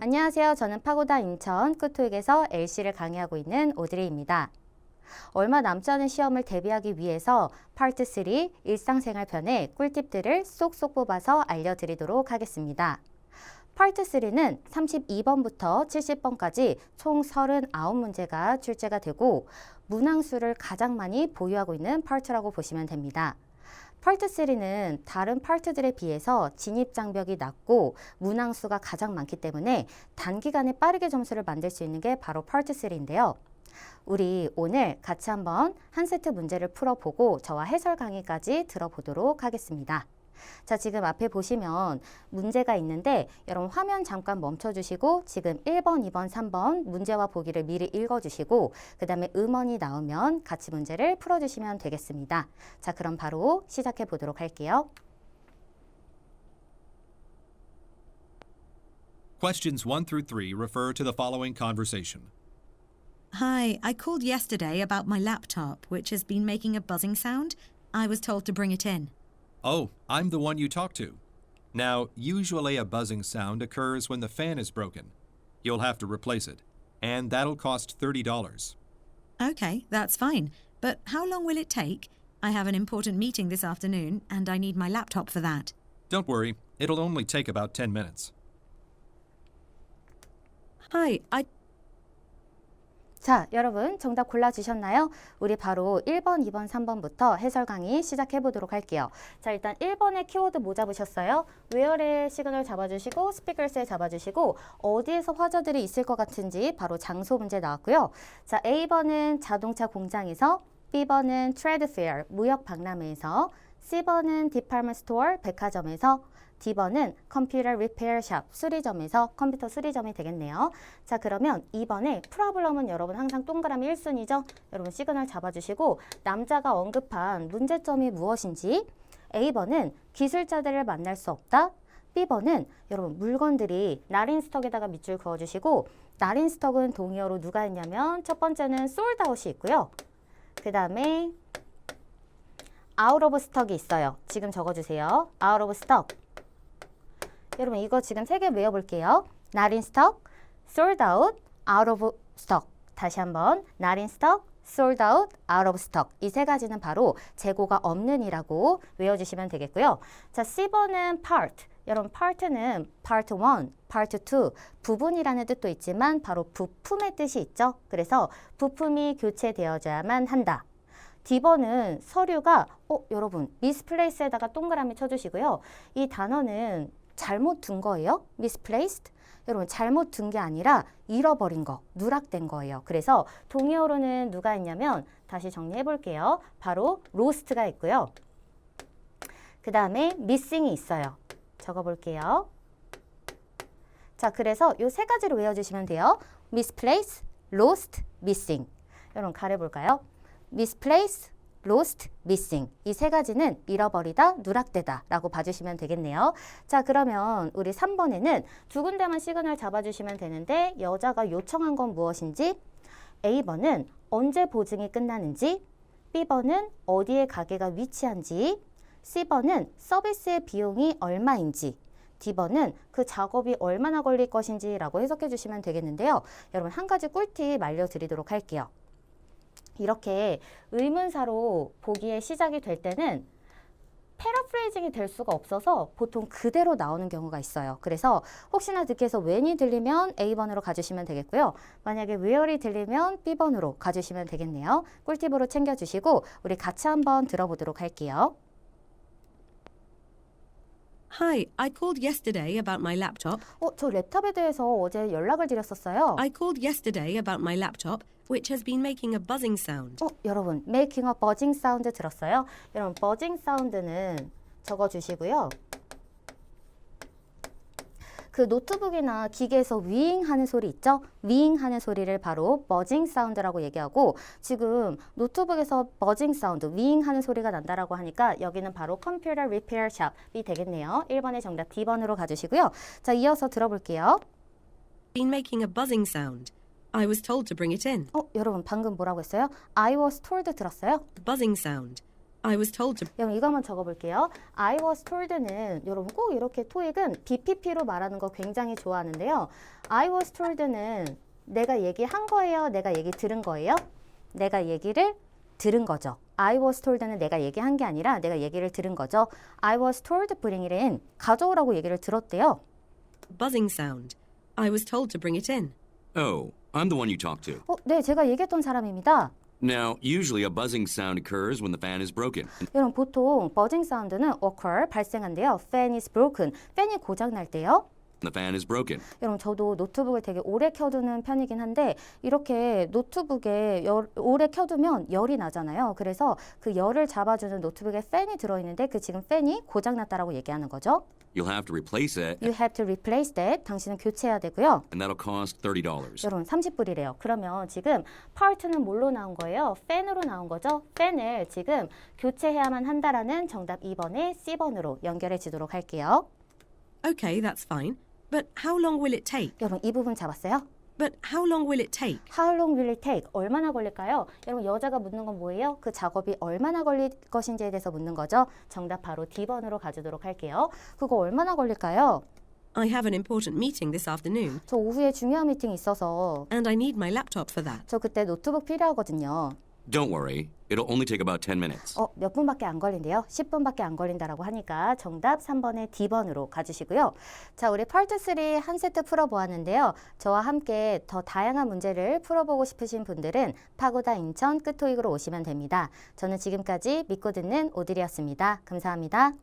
안녕하세요. 저는 파고다 인천 끝토익에서 LC를 강의하고 있는 오드리입니다. 얼마 남지 않은 시험을 대비하기 위해서 파트 3 일상생활 편의 꿀팁들을 쏙쏙 뽑아서 알려드리도록 하겠습니다. 파트 3는 32번부터 70번까지 총 39문제가 출제가 되고 문항수를 가장 많이 보유하고 있는 파트라고 보시면 됩니다. 파트 3는 다른 파트들에 비해서 진입 장벽이 낮고 문항수가 가장 많기 때문에 단기간에 빠르게 점수를 만들 수 있는 게 바로 파트 3인데요. 우리 오늘 같이 한번 한 세트 문제를 풀어보고 저와 해설 강의까지 들어보도록 하겠습니다. 자, 지금 앞에 보시면 문제가 있는데 여러분 화면 잠깐 멈춰 주시고 지금 1번, 2번, 3번 문제와 보기를 미리 읽어 주시고 그 다음에 음원이 나오면 같이 문제를 풀어 주시면 되겠습니다. 자, 그럼 바로 시작해 보도록 할게요. Questions 1 through 3 refer to the following conversation. Hi, I called yesterday about my laptop, which has been making a buzzing sound. I was told to bring it in. Oh, I'm the one you talked to. Now, usually a buzzing sound occurs when the fan is broken. You'll have to replace it, and that'll cost $30. Okay, that's fine. But how long will it take? I have an important meeting this afternoon, and I need my laptop for that. Don't worry, it'll only take about 10 minutes. Hi, I 자, 여러분 정답 골라주셨나요? 우리 바로 1번, 2번, 3번부터 해설 강의 시작해 보도록 할게요. 자, 일단 1번의 키워드 뭐 잡으셨어요? 웨어의 시그널 잡아주시고 스피커스에 잡아주시고 어디에서 화저들이 있을 것 같은지 바로 장소 문제 나왔고요. 자, A번은 자동차 공장에서 B번은 트레드 페어 무역 박람회에서 C번은 디파먼트 스토어 백화점에서 D번은 컴퓨터 리페어 샵 수리점에서 컴퓨터 수리점이 되겠네요. 자 그러면 2번에 프로블럼은 여러분 항상 동그라미 1순위죠. 여러분 시그널 잡아주시고 남자가 언급한 문제점이 무엇인지 A번은 기술자들을 만날 수 없다. B번은 여러분 물건들이 나린 스톡에다가 밑줄 그어주시고 나린 스톡은 동의어로 누가 있냐면 첫 번째는 솔드아웃이 있고요. 그 다음에 아웃 오브 스톡이 있어요. 지금 적어주세요. 아웃 오브 스톡. 여러분 이거 지금 세 개 외워볼게요. Not in stock, sold out, out of stock. 다시 한번 Not in stock, sold out, out of stock. 이 세 가지는 바로 재고가 없는 이라고 외워주시면 되겠고요. 자, C번은 part. 여러분 part는 part 1, part 2 부분이라는 뜻도 있지만 바로 부품의 뜻이 있죠. 그래서 부품이 교체되어져야만 한다. D번은 서류가 어 여러분 misplace에다가 동그라미 쳐주시고요. 이 단어는 잘못 둔 거예요. misplaced. 여러분 잘못 둔 게 아니라 잃어버린 거, 누락된 거예요. 그래서 동의어로는 누가 있냐면 다시 정리해 볼게요. 바로 lost가 있고요. 그 다음에 missing이 있어요. 적어 볼게요. 자, 그래서 이세 가지를 외워주시면 돼요. misplace, lost, missing. 여러분 가려볼까요? misplace, lost, missing. 이 세 가지는 잃어버리다, 누락되다 라고 봐주시면 되겠네요. 자, 그러면 우리 3번에는 두 군데만 시그널 잡아주시면 되는데 여자가 요청한 건 무엇인지 A번은 언제 보증이 끝나는지 B번은 어디에 가게가 위치한지 C번은 서비스의 비용이 얼마인지 D번은 그 작업이 얼마나 걸릴 것인지 라고 해석해 주시면 되겠는데요. 여러분 한 가지 꿀팁 알려드리도록 할게요. 이렇게 의문사로 보기에 시작이 될 때는 패러프레이징이 될 수가 없어서 보통 그대로 나오는 경우가 있어요. 그래서 혹시나 듣기에서 when이 들리면 A번으로 가주시면 되겠고요. 만약에 where이 들리면 B번으로 가주시면 되겠네요. 꿀팁으로 챙겨주시고 우리 같이 한번 들어보도록 할게요. Hi, I called yesterday about my laptop. 어, 저 랩탑에 대해서 어제 연락을 드렸었어요. I called yesterday about my laptop, which has been making a buzzing sound. 어, 여러분, making a buzzing sound 들었어요? 여러분, buzzing sound는 적어 주시고요. 그 노트북이나 기계에서 윙 하는 소리 있죠? 윙 하는 소리를 바로 버징 사운드라고 얘기하고 지금 노트북에서 버징 사운드, 윙 하는 소리가 난다라고 하니까 여기는 바로 컴퓨터 리페어 샵이 되겠네요. 1번의 정답 D번으로 가주시고요. 자, 이어서 들어볼게요. Been making a buzzing sound. I was told to bring it in. 어, 여러분 방금 뭐라고 했어요? I was told 들었어요? Buzzing sound. I was told to. 여러분 이거 한번 적어볼게요. I was told는 여러분 꼭 이렇게 토익은 BPP로 말하는 거 굉장히 좋아하는데요. I was told는 내가 얘기한 거예요? 내가 얘기 들은 거예요? 내가 얘기를 들은 거죠. I was told는 내가 얘기한 게 아니라 내가 얘기를 들은 거죠. I was told bring it in. 가져오라고 얘기를 들었대요. Buzzing sound. I was told to bring it in. Oh, I'm the one you talked to. 어, 네, 제가 얘기했던 사람입니다. Now, usually a buzzing sound occurs when the fan is broken. 여러분 보통 버징 사운드는 occur 발생한대요. fan is broken. 팬이 고장 날 때요. The fan is broken. 여러분 저도 노트북을 되게 오래 켜두는 편이긴 한데 이렇게 노트북에 열, 오래 켜두면 열이 나잖아요. 그래서 그 열을 잡아주는 노트북에 팬이 들어있는데 그 지금 팬이 고장났다라고 얘기하는 거죠. You'll have to replace it, You have to replace that. 당신은 교체해야 되고요. and that'll cost $30. 여러분 30불이래요. 그러면 지금 part는 뭘로 나온 거예요? 팬으로 나온 거죠. 팬을 지금 교체해야만 한다라는 정답 2번의 C번으로 연결해 주도록 할게요. Okay, that's fine. But how long will it take? 여러분 이 부분 잡았어요? But how long will it take? How long will it take? 얼마나 걸릴까요? 여러분 여자가 묻는 건 뭐예요? 그 작업이 얼마나 걸릴 것인지에 대해서 묻는 거죠. 정답 바로 D번으로 가주도록 할게요. 그거 얼마나 걸릴까요? I have an important meeting this afternoon, 저 오후에 중요한 미팅이 있어서 and I need my laptop for that. 저 그때 노트북 필요하거든요. Don't worry, it'll only take about 10 minutes. 어, 몇 분밖에 안 걸린대요. 10분밖에 안 걸린다라고 하니까 정답 3번의 D번으로 가주시고요. 자, 우리 파트 3 한 세트 풀어보았는데요. 저와 함께 더 다양한 문제를 풀어보고 싶으신 분들은 파고다 인천 끝토익으로 오시면 됩니다. 저는 지금까지 믿고 듣는 오드리였습니다. 감사합니다.